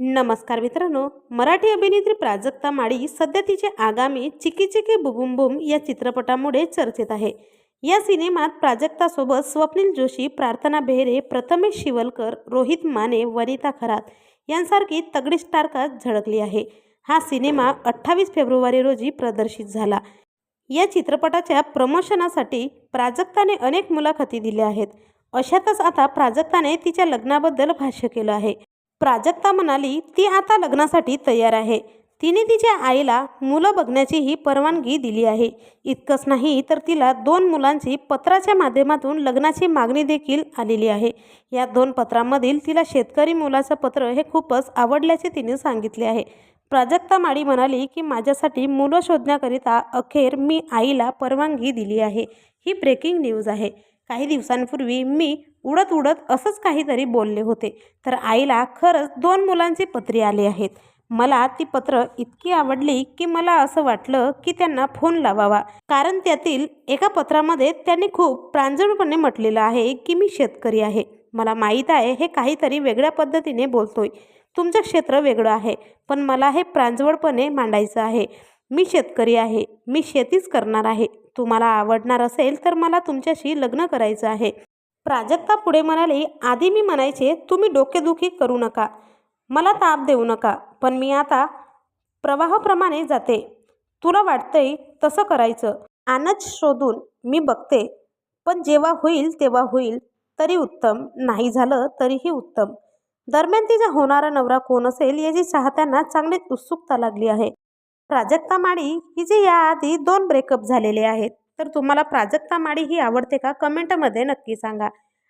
नमस्कार मित्रांनो मराठी अभिनेत्री प्राजक्ता माळी सध्या तिचे आगामी चिकी चिकी बुबुम बुम या चित्रपटामुळे चर्चेत आहे. या सिनेमात प्राजक्तासोबत स्वप्नील जोशी प्रार्थना बेहरे प्रथमेश शिवलकर रोहित माने वनिता खरात यांसारखी तगडी स्टारकास्ट झळकली आहे. हा सिनेमा अठ्ठावीस फेब्रुवारी रोजी प्रदर्शित झाला. या चित्रपटाच्या प्रमोशनासाठी प्राजक्ताने अनेक मुलाखती दिल्या आहेत. अशातच आता प्राजक्ताने तिच्या लग्नाबद्दल भाष्य केलं आहे. प्राजक्ता म्हणाली ती आता लग्नासाठी तयार आहे. तिने तिच्या आईला मुलं बघण्याचीही परवानगी दिली आहे. इतकंच नाही तर तिला दोन मुलांची पत्राच्या माध्यमातून लग्नाची मागणी देखील आलेली आहे. या दोन पत्रांमधील तिला शेतकरी मुलाचं पत्र हे खूपच आवडल्याचे तिने सांगितले आहे. प्राजक्ता माळी म्हणाली की माझ्यासाठी मुलं शोधण्याकरिता अखेर मी आईला परवानगी दिली आहे. ही ब्रेकिंग न्यूज आहे. काही दिवसांपूर्वी मी उडत उडत असंच काहीतरी बोलले होते. तर आईला खरंच दोन मुलांची पत्रे आले आहेत. मला ती पत्र इतकी आवडली की मला असं वाटलं की त्यांना फोन लावावा. कारण त्यातील एका पत्रामध्ये त्यांनी खूप प्रांजळपणे म्हटलेलं आहे की मी शेतकरी आहे. मला माहीत आहे हे काहीतरी वेगळ्या पद्धतीने बोलतोय. तुमचं क्षेत्र वेगळं आहे पण मला हे प्रांजवळपणे मांडायचं आहे. मी शेतकरी आहे मी शेतीच करणार आहे. तुम्हाला आवडणार असेल तर मला तुमच्याशी लग्न करायचं आहे. प्राजक्ता पुढे म्हणाली आधी मी म्हणायचे तुम्ही डोकेदुखी करू नका. मला ताप देऊ नका पण मी आता प्रवाहाप्रमाणे जाते. तुला वाटतंय तसं करायचं. आनंद शोधून मी बघते. पण जेव्हा होईल तेव्हा होईल. तरी उत्तम. नाही झालं तरीही उत्तम. दरम्यान तिचा होणारा नवरा कोण असेल याची चाहत्यांना चांगलीच उत्सुकता लागली आहे. प्राजक्ता माळी हिचे याआधी दोन ब्रेकअप झालेले आहेत तर तुम्हाला प्राजक्ता माळी ही आवडते का? कमेंटमध्ये नक्की सांगा.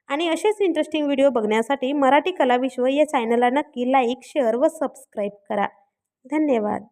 आणि असेच इंटरेस्टिंग व्हिडिओ बघण्यासाठी मराठी कलाविश्व या चॅनलला नक्की लाईक शेअर व सबस्क्राईब करा. धन्यवाद.